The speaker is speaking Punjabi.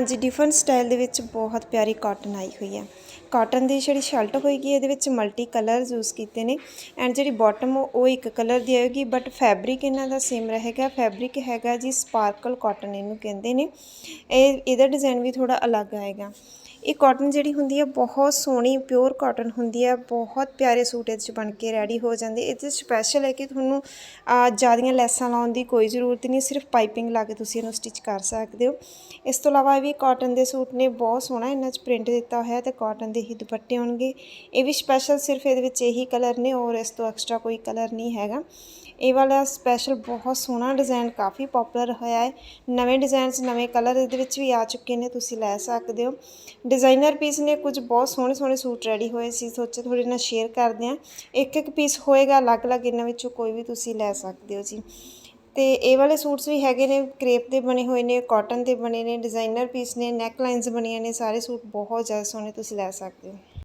ਹਾਂਜੀ ਡਿਫਰੈਂਟ ਸਟਾਈਲ ਦੇ ਵਿੱਚ ਬਹੁਤ ਪਿਆਰੀ ਕਾਟਨ ਆਈ ਹੋਈ ਹੈ। ਕਾਟਨ ਦੀ ਜਿਹੜੀ ਸ਼ਰਟ ਹੋਏਗੀ ਇਹਦੇ ਵਿੱਚ ਮਲਟੀ ਕਲਰ ਯੂਜ਼ ਕੀਤੇ ਨੇ। ਐਂਡ ਜਿਹੜੀ ਬਾਟਮ ਉਹ ਇੱਕ ਕਲਰ ਦੀ ਆਏਗੀ ਬਟ ਫੈਬਰਿਕ ਇਹਨਾਂ ਦਾ ਸੇਮ ਰਹੇਗਾ। ਫੈਬਰਿਕ ਹੈਗਾ ਜੀ ਸਪਾਰਕਲ ਕਾਟਨ ਇਹਨੂੰ ਕਹਿੰਦੇ ਨੇ। ਇਹ, ਇਹਦਾ ਡਿਜ਼ਾਈਨ ਵੀ ਥੋੜਾ ਅਲੱਗ ਆਏਗਾ। ਇਹ ਕਾਟਨ ਜਿਹੜੀ ਹੁੰਦੀ ਹੈ, ਬਹੁਤ ਸੋਹਣੀ ਪਿਓਰ ਕਾਟਨ ਹੁੰਦੀ ਹੈ। ਬਹੁਤ ਪਿਆਰੇ ਸੂਟ ਇਹਦੇ 'ਚ ਬਣ ਕੇ ਰੈਡੀ ਹੋ ਜਾਂਦੇ। ਇਹ 'ਚ ਸਪੈਸ਼ਲ ਹੈ ਕਿ ਤੁਹਾਨੂੰ ਜਿਆਦੀਆਂ ਲੈਸਾਂ ਲਾਉਣ ਦੀ ਕੋਈ ਜ਼ਰੂਰਤ ਨਹੀਂ, ਸਿਰਫ ਪਾਈਪਿੰਗ ਲਾ ਕੇ ਤੁਸੀਂ ਇਹਨੂੰ ਸਟਿਚ ਕਰ ਸਕਦੇ ਹੋ। ਇਸ ਤੋਂ ਇਲਾਵਾ ਵੀ ਇਹ ਕਾਟਨ ਦੇ ਸੂਟ ਨੇ ਬਹੁਤ ਸੋਹਣਾ ਇਹਨਾਂ 'ਚ ਪ੍ਰਿੰਟ ਦਿੱਤਾ ਹੋਇਆ ਤੇ ਕਾਟਨ ਦੇ ਹੀ ਦੁਪੱਟੇ ਹੋਣਗੇ। ਇਹ ਵੀ ਸਪੈਸ਼ਲ ਸਿਰਫ ਇਹਦੇ ਵਿੱਚ ਇਹੀ ਕਲਰ ਨੇ ਔਰ ਇਸ ਤੋਂ ਐਕਸਟਰਾ ਕੋਈ ਕਲਰ ਨਹੀਂ ਹੈਗਾ। ਇਹ ਵਾਲਾ ਸਪੈਸ਼ਲ ਬਹੁਤ ਸੋਹਣਾ ਡਿਜ਼ਾਈਨ ਕਾਫੀ ਪਪੂਲਰ ਹੋਇਆ ਹੈ। ਨਵੇਂ ਡਿਜ਼ਾਈਨਸ ਨਵੇਂ ਕਲਰ ਇਹਦੇ ਵਿੱਚ ਵੀ ਆ ਚੁੱਕੇ ਨੇ, ਤੁਸੀਂ ਲੈ ਸਕਦੇ ਹੋ। ਡਿਜ਼ਾਈਨਰ ਪੀਸ ਨੇ ਕੁਝ ਬਹੁਤ ਸੋਹਣੇ ਸੋਹਣੇ ਸੂਟ ਰੈਡੀ ਹੋਏ ਸੀ ਸੋਚੇ ਤੁਹਾਡੇ ਨਾਲ ਸ਼ੇਅਰ ਕਰਦੇ ਹਾਂ। ਇੱਕ ਇੱਕ ਪੀਸ ਹੋਏਗਾ, ਅਲੱਗ-ਅਲੱਗ ਇਹਨਾਂ ਵਿੱਚੋਂ ਕੋਈ ਵੀ ਤੁਸੀਂ ਲੈ ਸਕਦੇ ਹੋ ਜੀ। ਤੇ ਇਹ ਵਾਲੇ ਸੂਟਸ ਵੀ ਹੈਗੇ ਨੇ, ਕ੍ਰੇਪ ਦੇ ਬਣੇ ਹੋਏ ਨੇ, ਕਾਟਨ ਦੇ ਬਣੇ ਨੇ, ਡਿਜ਼ਾਈਨਰ ਪੀਸ ਨੇ ਨੈਕ ਲਾਈਨਸ ਬਣੀਆਂ ਨੇ, ਸਾਰੇ ਸੂਟ ਬਹੁਤ ਜ਼ਿਆਦਾ ਸੋਹਣੇ ਤੁਸੀਂ ਲੈ ਸਕਦੇ ਹੋ।